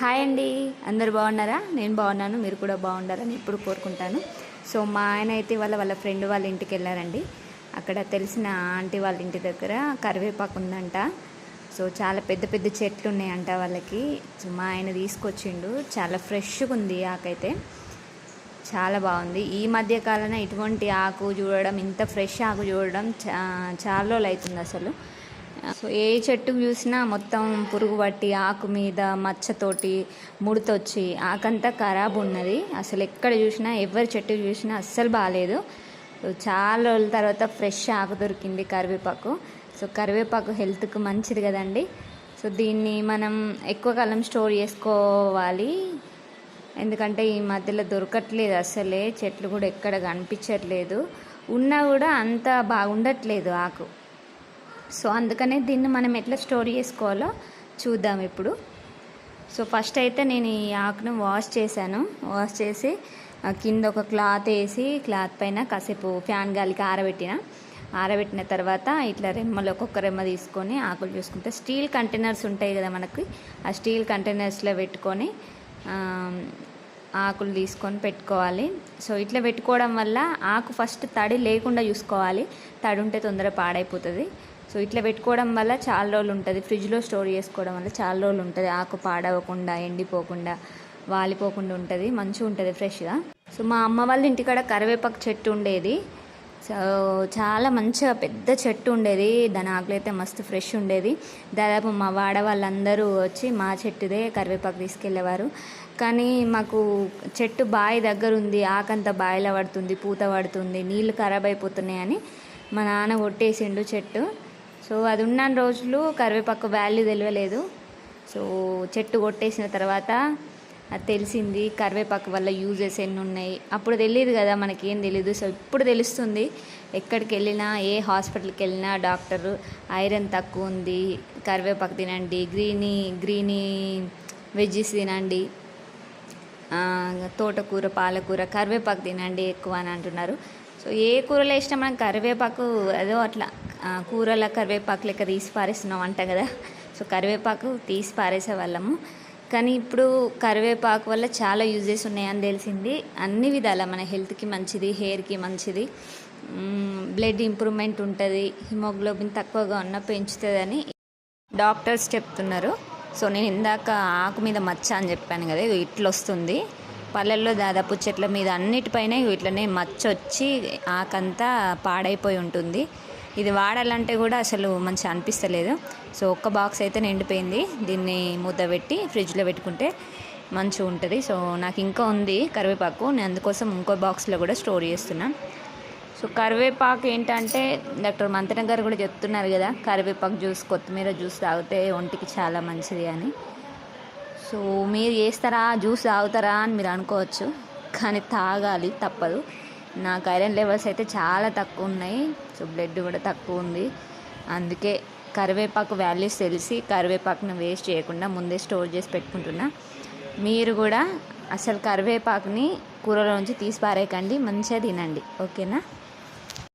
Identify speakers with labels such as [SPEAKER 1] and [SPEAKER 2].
[SPEAKER 1] Hi అండి. అందరు బాగున్నారా? నేను బాగున్నాను మీరు కూడా బాగుండాలని ఇప్పుడు కోరుకుంటాను. సో మా ఆయన అయితే వాళ్ళ వాళ్ళ ఫ్రెండ్ వాళ్ళ ఇంటికి వెళ్ళారండి. అక్కడ తెలిసిన ఆంటీ వాళ్ళ ఇంటి దగ్గర కరివేపాకు ఉందంట. సో చాలా పెద్ద పెద్ద చెట్లు ఉన్నాయంట వాళ్ళకి. సో మా ఆయన తీసుకొచ్చిండు. చాలా ఫ్రెష్గా ఉంది ఆకైతే చాలా బాగుంది. ఈ మధ్య కాలంలో ఇటువంటి ఆకు చూడడం ఇంత ఫ్రెష్ ఆకు చూడడం చా చాలా రోజులు అవుతుంది అసలు. సో ఏ చెట్టు చూసినా మొత్తం పురుగు పట్టి ఆకు మీద మచ్చతోటి ముడతొచ్చి ఆకంతా ఖరాబ్ ఉన్నది. అసలు ఎక్కడ చూసినా ఎవరి చెట్టు చూసినా అస్సలు బాగాలేదు చాలా రోజుల తర్వాత ఫ్రెష్ ఆకు దొరికింది కరివేపాకు. సో కరివేపాకు హెల్త్కు మంచిది కదండి. సో దీన్ని మనం ఎక్కువ కాలం స్టోర్ చేసుకోవాలి. ఎందుకంటే ఈ మధ్యలో దొరకట్లేదు అసలే. చెట్లు కూడా ఎక్కడ కనిపించట్లేదు. ఉన్నా కూడా అంత బాగుండట్లేదు ఆకు. సో అందుకనే దీన్ని మనం ఎట్లా స్టోర్ చేసుకోవాలో చూద్దాం ఇప్పుడు. సో ఫస్ట్ అయితే నేను ఈ ఆకును వాష్ చేశాను. వాష్ చేసి కింద ఒక క్లాత్ వేసి క్లాత్ పైన కాసేపు ఫ్యాన్ గాలికి ఆరబెట్టిన. ఆరబెట్టిన తర్వాత ఇట్లా రెమ్మలు ఒక్కొక్క రెమ్మ తీసుకొని ఆకులు చూసుకుంటే స్టీల్ కంటైనర్స్ ఉంటాయి కదా మనకి ఆ స్టీల్ కంటైనర్స్లో పెట్టుకొని ఆకులు తీసుకొని పెట్టుకోవాలి. సో ఇట్లా పెట్టుకోవడం వల్ల ఆకు ఫస్ట్ తడి లేకుండా చూసుకోవాలి. తడి ఉంటే తొందరగా పాడైపోతుంది. సో ఇట్లా పెట్టుకోవడం వల్ల చాలా రోజులు ఉంటుంది. ఫ్రిడ్జ్లో స్టోర్ చేసుకోవడం వల్ల చాలా రోజులు ఉంటుంది. ఆకు పాడవకుండా ఎండిపోకుండా వాలిపోకుండా ఉంటుంది. మంచిగా ఉంటుంది ఫ్రెష్గా సో మా అమ్మ వాళ్ళ ఇంటికాడ కరివేపాకు చెట్టు ఉండేది. సో చాలా మంచిగా పెద్ద చెట్టు ఉండేది. దాని ఆకులు అయితే మస్తు ఫ్రెష్ ఉండేది. దాదాపు మా వాడ వాళ్ళందరూ వచ్చి మా చెట్టుదే కరివేపాకు తీసుకెళ్ళేవారు కానీ మాకు చెట్టు బావి దగ్గర ఉంది. ఆకంతా బావిలో పడుతుంది పూత పడుతుంది నీళ్ళు ఖరాబ్ అయిపోతున్నాయని మా నాన్న కొట్టేసిండు చెట్టు. సో అది ఉన్న రోజులు కరివేపాకు వాల్యూ తెలియలేదు సో చెట్టు కొట్టేసిన తర్వాత అది తెలిసింది కరివేపాకు వల్ల యూజెస్ ఎన్ని ఉన్నాయి. అప్పుడు తెలియదు కదా మనకి ఏం తెలియదు సో ఇప్పుడు తెలుస్తుంది ఎక్కడికి వెళ్ళినా ఏ హాస్పిటల్కి వెళ్ళినా డాక్టర్ ఐరన్ తక్కువ ఉంది కరివేపాకు తినండి గ్రీనీ గ్రీనీ వెజ్జెస్ తినండి తోటకూర పాలకూర కరివేపాకు తినండి ఎక్కువ అని అంటున్నారు. సో ఏ కూరలో ఇష్టం? మనం కరివేపాకు అదో అట్లా. కూరల కరివేపాకు లెక్క తీసి పారేస్తున్నాం అంట కదా. సో కరివేపాకు తీసి పారేసే వాళ్ళము. కానీ ఇప్పుడు కరివేపాకు వల్ల చాలా యూజెస్ ఉన్నాయని తెలిసింది. అన్ని విధాల మన హెల్త్కి మంచిది హెయిర్కి మంచిది. బ్లడ్ ఇంప్రూవ్మెంట్ ఉంటుంది హిమోగ్లోబిన్ తక్కువగా ఉన్న పెంచుతుందని డాక్టర్స్ చెప్తున్నారు. సో నేను ఇందాక ఆకు మీద మచ్చ అని చెప్పాను కదా ఇట్లా వస్తుంది పల్లెల్లో దాదాపు చెట్ల మీద అన్నిటిపైన ఇట్లనే మచ్చ వచ్చి ఆకంతా పాడైపోయి ఉంటుంది. ఇది వాడాలంటే కూడా అసలు మంచిగా అనిపిస్తలేదు. సో ఒక్క బాక్స్ అయితే నిండిపోయింది. దీన్ని మూత పెట్టి ఫ్రిడ్జ్లో పెట్టుకుంటే మంచిగా ఉంటుంది. సో నాకు ఇంకా ఉంది కరివేపాకు. నేను అందుకోసం ఇంకో బాక్స్లో కూడా స్టోర్ చేస్తున్నాను సో కరివేపాకు ఏంటంటే డాక్టర్ మంతన గారు కూడా చెప్తున్నారు కదా కరివేపాకు జ్యూస్ కొత్తిమీర జ్యూస్ తాగితే ఒంటికి చాలా మంచిది అని. సో మీరు చేస్తారా జ్యూస్ తాగుతారా అని మీరు అనుకోవచ్చు. కానీ తాగాలి తప్పదు. నాకు ఐరన్ లెవెల్స్ అయితే చాలా తక్కువ ఉన్నాయి సో బ్లడ్ కూడా తక్కువ ఉంది అందుకే కరివేపాకు వాల్యూస్ తెలిసి కరివేపాకును వేస్ట్ చేయకుండా ముందే స్టోర్ చేసి పెట్టుకుంటున్నా. మీరు కూడా అసలు కరివేపాకుని కూరలో నుంచి తీసి పారేయకండి. మంచిగా తినండి. ఓకేనా?